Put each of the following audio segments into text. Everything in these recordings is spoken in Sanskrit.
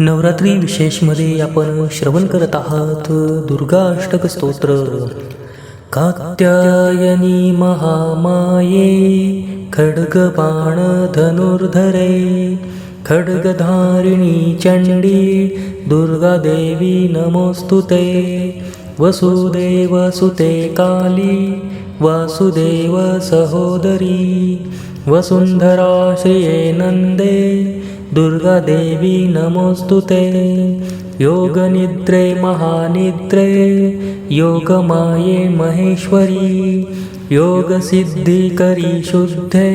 नवरात्री विशेषमध्ये आपण श्रवण करत आहात. दुर्गा अष्टक स्तोत्र. कात्यायनी महामाये खड्गबाण धनुर्धरे खड्गधारिणी चण्डी दुर्गादेवी नमोस्तुते. वसुदेवसुते काली वासुदेव सहोदरी वसुन्धरा श्रिये नन्दे दुर्गादेवी नमोऽस्तु ते। योगनिद्रे महानिद्रे योगमाये महेश्वरी योगसिद्धिकरी शुद्धे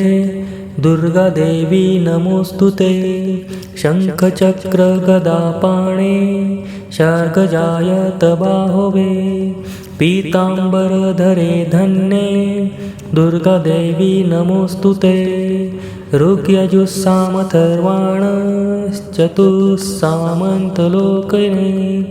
दुर्गादेवी नमोऽस्तु ते। शङ्खचक्रगदापाणे शार्गजायत बाहुवे। पीताम्बरधरे धन्ये दुर्गादेवी नमोऽस्तु ते। ऋग्यजुस्सामथर्वाणश्चतुस्सामन्तलोकने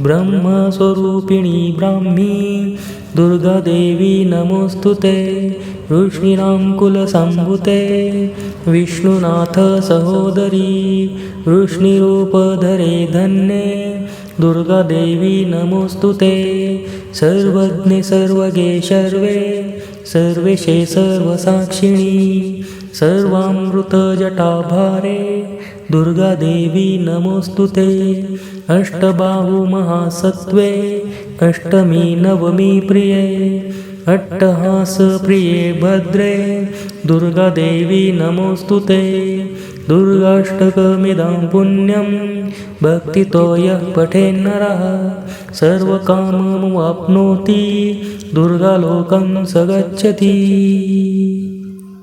ब्रह्मस्वरूपिणी ब्राह्मी। दुर्गादेवी नमोस्तुते ते। वृष्णीनां कुलसम्भुते विष्णुनाथ सहोदरी। वृष्णिरूपधरे धन्ये। दुर्गादेवी नमोस्तुते सर्वज्ञे सर्वगे सर्वे। सर्वेशे सर्वसाक्षिणी। सर्वामृतजटाभारे। दुर्गादेवी नमोऽस्तु ते। अष्टबाहुमहासत्त्वे अष्टमी नवमी प्रिये। अट्टहासप्रिये भद्रे दुर्गादेवी नमोऽस्तु ते। दुर्गाष्टकमिदं पुण्यं भक्तितो यः पठेन्नरः सर्वकाममवाप्नोति दुर्गालोकं स गच्छति